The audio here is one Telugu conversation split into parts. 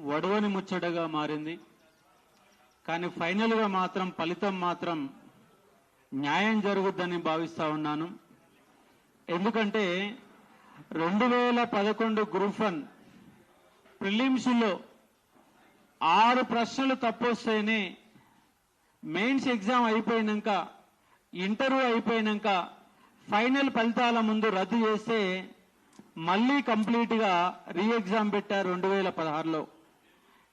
వడవని ముచ్చటగా మారింది. కానీ ఫైనల్గా మాత్రం ఫలితం మాత్రం న్యాయం జరుగుద్దని భావిస్తా ఉన్నాను. ఎందుకంటే రెండు వేల పదకొండు గ్రూప్ వన్ ప్రిలిమ్స్లో ఆరు ప్రశ్నలు తప్పొస్తేనే మెయిన్స్ ఎగ్జామ్ అయిపోయినాక ఇంటర్వ్యూ అయిపోయినాక ఫైనల్ ఫలితాల ముందు రద్దు చేస్తే మళ్ళీ కంప్లీట్గా రీ ఎగ్జామ్ పెట్టారు రెండు వేల పదహారులో.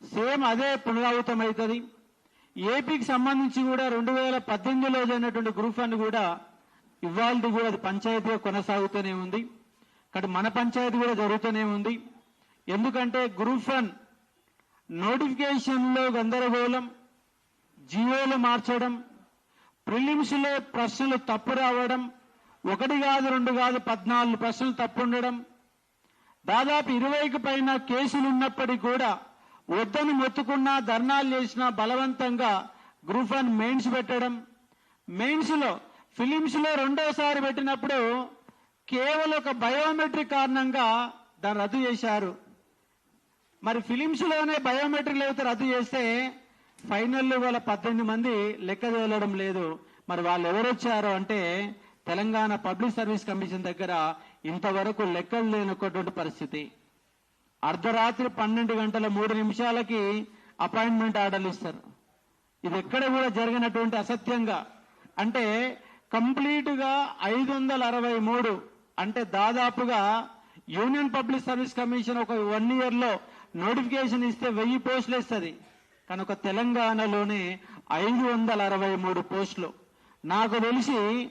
సేమ్ అదే పునరావృతం అవుతుంది ఏపీకి సంబంధించి కూడా రెండు వేల పద్దెనిమిదిలో జరిగినటువంటి గ్రూప్ ఫండ్ కూడా ఇవాళ కూడా అది పంచాయతీగా కొనసాగుతూనే ఉంది. కాబట్టి మన పంచాయతీ కూడా జరుగుతూనే ఉంది. ఎందుకంటే గ్రూప్ ఫండ్ నోటిఫికేషన్లో గందరగోళం జియోలు మార్చడం ప్రిలిమ్స్లో ప్రశ్నలు తప్పు రావడం ఒకటి కాదు రెండు కాదు పద్నాలుగు ప్రశ్నలు తప్పు ఉండడం దాదాపు ఇరవైకి పైన కేసులు ఉన్నప్పటికీ కూడా వద్దని మొత్తుకున్నా ధర్నాలు చేసినా బలవంతంగా గ్రూప్ వన్ మెయిన్స్ పెట్టడం. మెయిన్స్లో ఫిలిమ్స్లో రెండోసారి పెట్టినప్పుడు కేవలం ఒక బయోమెట్రిక్ కారణంగా దాన్ని రద్దు చేశారు. మరి ఫిలిమ్స్లోనే బయోమెట్రిక్ లేకపోతే రద్దు చేస్తే ఫైనల్లో వాళ్ళ పద్దెనిమిది మంది లెక్క తేలడం లేదు. మరి వాళ్ళు ఎవరు వచ్చారు అంటే తెలంగాణ పబ్లిక్ సర్వీస్ కమిషన్ దగ్గర ఇంతవరకు లెక్కలు లేనటువంటి పరిస్థితి. అర్ధరాత్రి పన్నెండు గంటల మూడు నిమిషాలకి అపాయింట్మెంట్ ఆర్డర్లు ఇస్తారు. ఇది ఎక్కడ కూడా జరిగినటువంటి అసత్యంగా. అంటే కంప్లీట్గా ఐదు వందల అరవై మూడు అంటే దాదాపుగా యూనియన్ పబ్లిక్ సర్వీస్ కమిషన్ ఒక వన్ ఇయర్లో నోటిఫికేషన్ ఇస్తే వెయ్యి పోస్టులు ఇస్తుంది కానీ ఒక తెలంగాణలోనే ఐదు వందల అరవై మూడు పోస్టులు. నాకు తెలిసి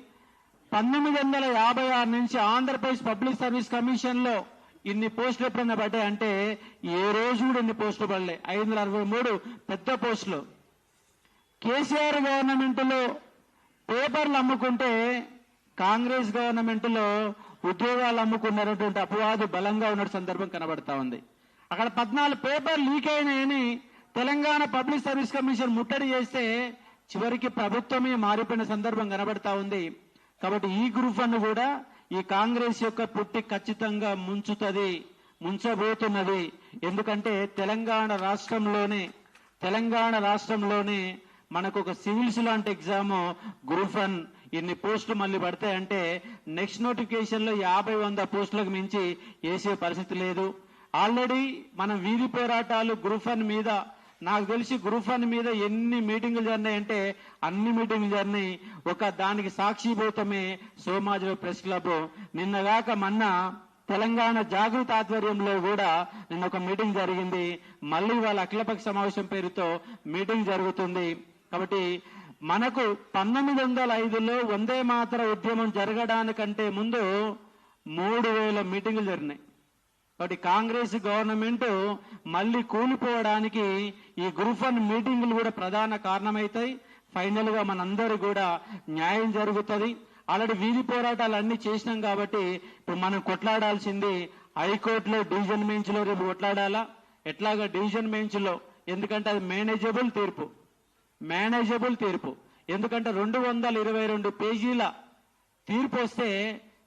పంతొమ్మిది వందల యాభై ఆరు నుంచి ఆంధ్రప్రదేశ్ పబ్లిక్ సర్వీస్ కమిషన్లో ఇన్ని పోస్టులు ఎప్పుడన్నా పడ్డాయి? అంటే ఏ రోజు కూడా ఇన్ని పోస్టులు పడలే. ఐదు వందల అరవై మూడు పెద్ద పోస్టులు. కేసీఆర్ గవర్నమెంట్లో పేపర్లు అమ్ముకుంటే కాంగ్రెస్ గవర్నమెంట్లో ఉద్యోగాలు అమ్ముకున్నటువంటి అపవాదు బలంగా ఉన్న సందర్భం కనబడతా ఉంది. అక్కడ పద్నాలుగు పేపర్ లీక్ అయినాయని తెలంగాణ పబ్లిక్ సర్వీస్ కమిషన్ ముట్టడి చేస్తే చివరికి ప్రభుత్వమే మారిపోయిన సందర్భం కనబడతా ఉంది. కాబట్టి ఈ గ్రూప్ వన్ కూడా ఈ కాంగ్రెస్ యొక్క పుట్టి ఖచ్చితంగా ముంచుతుంది ముంచబోతున్నది. ఎందుకంటే తెలంగాణ రాష్ట్రంలోనే తెలంగాణ రాష్ట్రంలోనే మనకు ఒక సివిల్స్ లాంటి ఎగ్జామ్ గ్రూప్ వన్ ఇన్ని పోస్టులు మళ్ళీ పడతాయంటే నెక్స్ట్ నోటిఫికేషన్లో యాభై వంద పోస్టులకు మించి వేసే పరిస్థితి లేదు. ఆల్రెడీ మనం వీధి పోరాటాలు గ్రూప్ వన్ మీద నాకు తెలిసి గ్రూప్ వన్ మీద ఎన్ని మీటింగులు జరినాయంటే అన్ని మీటింగులు జరిగినాయి. ఒక దానికి సాక్షిభూతమే సోమాజిలో ప్రెస్ క్లబ్ నిన్నగాక మొన్న తెలంగాణ జాగృత ఆధ్వర్యంలో కూడా నిన్న ఒక మీటింగ్ జరిగింది. మళ్ళీ వాళ్ళ అఖిలపక్ష సమావేశం పేరుతో మీటింగ్ జరుగుతుంది. కాబట్టి మనకు పంతొమ్మిది వందల ఐదులో వందే మాతర ఉద్యమం జరగడానికంటే ముందు మూడు వేల మీటింగులు జరిగినాయి. కాబట్టి కాంగ్రెస్ గవర్నమెంట్ మళ్ళీ కూలిపోవడానికి ఈ గ్రూప్ వన్ మీటింగులు కూడా ప్రధాన కారణమవుతాయి ఫైనల్గా మనందరూ కూడా న్యాయం జరుగుతుంది. ఆల్రెడీ వీధి పోరాటాలు అన్ని చేసినాం కాబట్టి ఇప్పుడు మనం కొట్లాడాల్సింది హైకోర్టులో డివిజన్ బెంచ్లో రేపు కొట్లాడాలా? ఎట్లాగా డివిజన్ బెంచ్లో ఎందుకంటే అది మేనేజబుల్ తీర్పు. మేనేజబుల్ తీర్పు. ఎందుకంటే రెండు వందల ఇరవై రెండు పేజీల తీర్పు వస్తే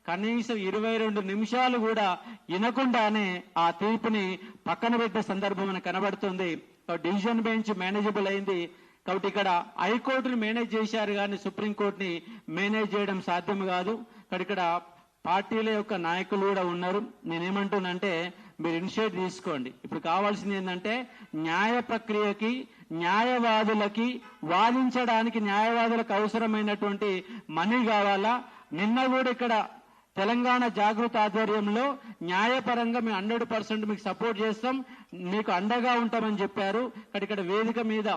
కనీసం ఇరవై రెండు నిమిషాలు కూడా వినకుండానే ఆ తీర్పుని పక్కన పెట్టే సందర్భం మనకు కనబడుతుంది. డివిజన్ బెంచ్ మేనేజబుల్ అయింది. కాబట్టి ఇక్కడ హైకోర్టుని మేనేజ్ చేశారు కానీ సుప్రీంకోర్టుని మేనేజ్ చేయడం సాధ్యం కాదు. ఇక్కడ ఇక్కడ పార్టీల యొక్క నాయకులు కూడా ఉన్నారు. నేనేమంటున్నానంటే మీరు ఇనిషియేట్ తీసుకోండి. ఇప్పుడు కావాల్సింది ఏంటంటే న్యాయ ప్రక్రియకి న్యాయవాదులకి వాదించడానికి న్యాయవాదులకు అవసరమైనటువంటి మనీ కావాలా? నిన్న కూడా ఇక్కడ తెలంగాణ జాగృత ఆధ్వర్యంలో న్యాయపరంగా మేము హండ్రెడ్ పర్సెంట్ మీకు సపోర్ట్ చేస్తాం. మీకు అండగా ఉంటామని చెప్పారు. ఇక్కడ ఇక్కడ వేదిక మీద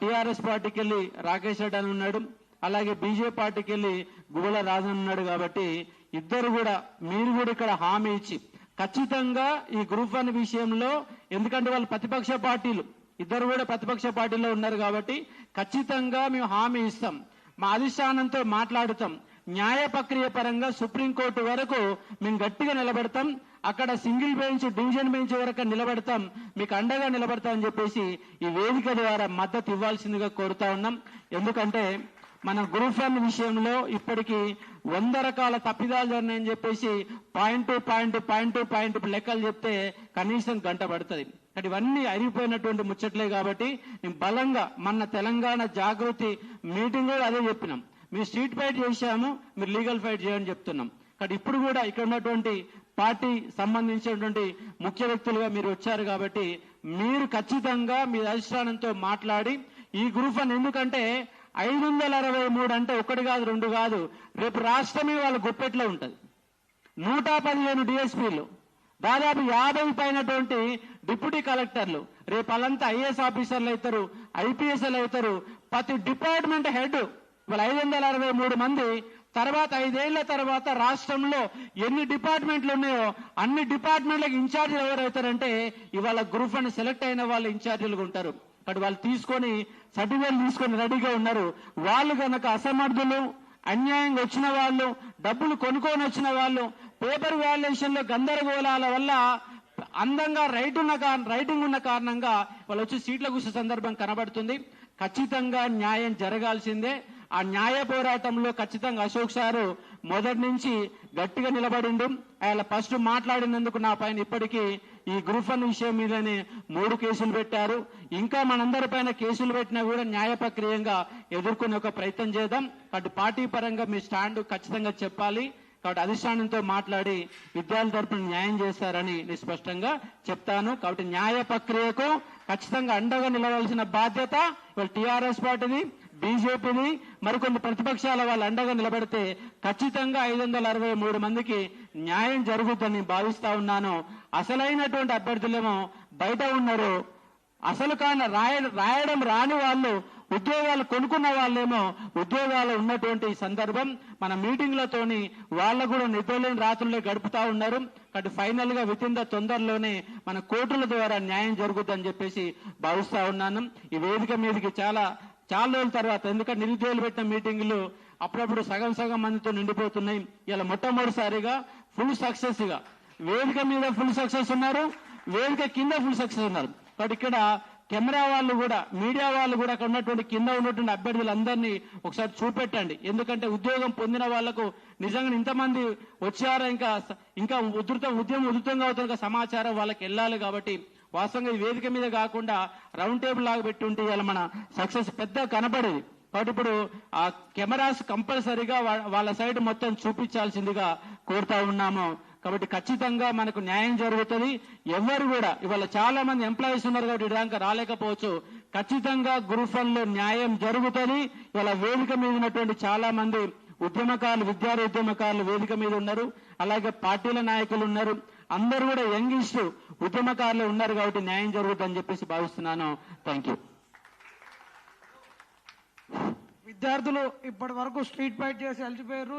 టిఆర్ఎస్ పార్టీకి వెళ్ళి రాకేష్ రెడ్డి అని ఉన్నాడు. అలాగే బీజేపీ పార్టీకి వెళ్ళి గుబల రాజన్ ఉన్నాడు కాబట్టి ఇద్దరు కూడా మీరు కూడా ఇక్కడ హామీ ఇచ్చి ఖచ్చితంగా ఈ గ్రూప్ వన్ విషయంలో ఎందుకంటే వాళ్ళు ప్రతిపక్ష పార్టీలు ఇద్దరు కూడా ప్రతిపక్ష పార్టీలో ఉన్నారు కాబట్టి ఖచ్చితంగా మేము హామీ ఇస్తాం. మా అధిష్టానంతో మాట్లాడుతాం. న్యాయ ప్రక్రియ పరంగా సుప్రీంకోర్టు వరకు మేము గట్టిగా నిలబడతాం. అక్కడ సింగిల్ బెంచ్ డివిజన్ బెంచ్ వరకు నిలబడతాం. మీకు అండగా నిలబడతాం అని చెప్పేసి ఈ వేదిక ద్వారా మద్దతు ఇవ్వాల్సిందిగా కోరుతా ఉన్నాం. ఎందుకంటే మన గ్రూప్ వన్ విషయంలో ఇప్పటికీ వంద రకాల తప్పిదాలు జరిగినాయని చెప్పేసి పాయింట్ పాయింట్ పాయింట్ పాయింట్ లెక్కలు చెప్తే కనీసం గంట పడుతుంది. అంటే ఇవన్నీ అరిగిపోయినటువంటి ముచ్చట్లే కాబట్టి నేను బలంగా మన తెలంగాణ జాగృతి మీటింగ్ కూడా అదే చెప్పినాం. మీరు స్ట్రీట్ ఫైట్ చేశాము మీరు లీగల్ ఫైట్ చేయని చెప్తున్నాం. కానీ ఇప్పుడు కూడా ఇక్కడ ఉన్నటువంటి పార్టీ సంబంధించినటువంటి ముఖ్య వ్యక్తులుగా మీరు వచ్చారు కాబట్టి మీరు ఖచ్చితంగా మీ అధిష్టానంతో మాట్లాడి ఈ గ్రూప్ అని ఎందుకంటే ఐదు వందల అరవై మూడు అంటే ఒకటి కాదు రెండు కాదు. రేపు రాష్ట్రమే వాళ్ళ గుప్పెట్లో ఉంటుంది. నూట పదిహేను డిఎస్పీలు దాదాపు యాభై పైనటువంటి డిప్యూటీ కలెక్టర్లు రేపు వాళ్ళంతా ఐఏఎస్ ఆఫీసర్లు అవుతారు ఐపీఎస్ఎల్ అవుతారు. ప్రతి డిపార్ట్మెంట్ హెడ్ ఇవాళ ఐదు వందల అరవై మూడు మంది తర్వాత ఐదేళ్ళ తర్వాత రాష్ట్రంలో ఎన్ని డిపార్ట్మెంట్లు ఉన్నాయో అన్ని డిపార్ట్మెంట్లకు ఇన్ఛార్జీలు ఎవరైతారంటే ఇవాళ గ్రూప్ అని సెలెక్ట్ అయిన వాళ్ళు ఇన్ఛార్జీలుగా ఉంటారు. కాబట్టి వాళ్ళు తీసుకొని సర్టిఫికేట్ తీసుకొని రెడీగా ఉన్నారు. వాళ్ళు గనక అసమర్థులు అన్యాయంగా వచ్చిన వాళ్ళు డబ్బులు కొనుక్కొని వచ్చిన వాళ్ళు పేపర్ వాల్యుయేషన్లో గందరగోళాల వల్ల అందంగా రైట్ ఉన్న కారణం రైటింగ్ ఉన్న కారణంగా వాళ్ళు వచ్చి సీట్ల కూర్చే సందర్భం కనబడుతుంది. ఖచ్చితంగా న్యాయం జరగాల్సిందే. ఆ న్యాయ పోరాటంలో ఖచ్చితంగా అశోక్ సారు మొదటి నుంచి గట్టిగా నిలబడిండు. ఆయన ఫస్ట్ మాట్లాడినందుకు నా పైన ఇప్పటికీ ఈ గ్రూప్ వన్ విషయం మీదనే మూడు కేసులు పెట్టారు. ఇంకా మనందరి పైన కేసులు పెట్టినా కూడా న్యాయ ప్రక్రియంగా ఎదుర్కొనే ఒక ప్రయత్నం చేద్దాం. కాబట్టి పార్టీ పరంగా మీ స్టాండ్ ఖచ్చితంగా చెప్పాలి. కాబట్టి అధిష్టానంతో మాట్లాడి విద్యార్థుల తరపున న్యాయం చేస్తారని నేను స్పష్టంగా చెప్తాను. కాబట్టి న్యాయ ప్రక్రియకు ఖచ్చితంగా అండగా నిలవాల్సిన బాధ్యత టీఆర్ఎస్ పార్టీది. బీజేపీని మరికొన్ని ప్రతిపక్షాల వాళ్ళు అండగా నిలబడితే ఖచ్చితంగా ఐదు వందల అరవై మూడు మందికి న్యాయం జరుగుతుందని భావిస్తా ఉన్నాను. అసలైనటువంటి అభ్యర్థులేమో బయట ఉన్నారు. అసలు కాని రాయ రాయడం రాని వాళ్ళు ఉద్యోగాలు కొనుక్కున్న వాళ్ళేమో ఉద్యోగాలు ఉన్నటువంటి సందర్భం మన మీటింగ్లతోని వాళ్ళ కూడా నిద్రలేని రాత్రులే గడుపుతా ఉన్నారు. కాబట్టి ఫైనల్గా విత్ ఇన్ ద తొందరలోనే మన కోర్టుల ద్వారా న్యాయం జరుగుతుందని చెప్పేసి భావిస్తా ఉన్నాను. ఈ వేదిక మీదకి చాలా చాలా రోజుల తర్వాత ఎందుకంటే నిరుద్యోగులు పెట్టిన మీటింగులు అప్పుడప్పుడు సగం సగం మందితో నిండిపోతున్నాయి. ఇలా మొట్టమొదటిసారిగా ఫుల్ సక్సెస్గా. వేదిక మీద ఫుల్ సక్సెస్ ఉన్నారు వేదిక కింద ఫుల్ సక్సెస్ ఉన్నారు. కాబట్టి ఇక్కడ కెమెరా వాళ్ళు కూడా మీడియా వాళ్ళు కూడా అక్కడ ఉన్నటువంటి కింద ఉన్నటువంటి అభ్యర్థులందరినీ ఒకసారి చూపెట్టండి. ఎందుకంటే ఉద్యోగం పొందిన వాళ్ళకు నిజంగా ఇంతమంది వచ్చారా ఇంకా ఇంకా ఉధృతం ఉద్యమం ఉధృతంగా అవుతున్న సమాచారం వాళ్ళకి వెళ్ళాలి కాబట్టి వాస్తవంగా ఈ వేదిక మీద కాకుండా రౌండ్ టేబుల్ లాగా పెట్టి ఉంటే ఇవాళ మన సక్సెస్ పెద్ద కనబడేది. కాబట్టి ఇప్పుడు ఆ కెమెరాస్ కంపల్సరీగా వాళ్ళ సైడ్ మొత్తం చూపించాల్సిందిగా కోరుతా ఉన్నాము. కాబట్టి ఖచ్చితంగా మనకు న్యాయం జరుగుతుంది. ఎవరు కూడా ఇవాళ చాలా మంది ఎంప్లాయీస్ ఉన్నారు కాబట్టి ఇదాకా రాలేకపోవచ్చు. ఖచ్చితంగా గురుఫల్లో న్యాయం జరుగుతుంది. ఇవాళ వేదిక మీద ఉన్నటువంటి చాలా మంది ఉద్యమకారులు విద్యార్థి ఉద్యమకారులు వేదిక మీద ఉన్నారు. అలాగే పార్టీల నాయకులు ఉన్నారు. అందరూ కూడా యంగిస్ట్ ఉద్యమకారులు ఉన్నారు కాబట్టి న్యాయం జరుగుతుందని చెప్పేసి భావిస్తున్నాను. థ్యాంక్ యూ విద్యార్థులు ఇప్పటి వరకు స్ట్రీట్ ఫైట్ చేసి అలసిపోయారు.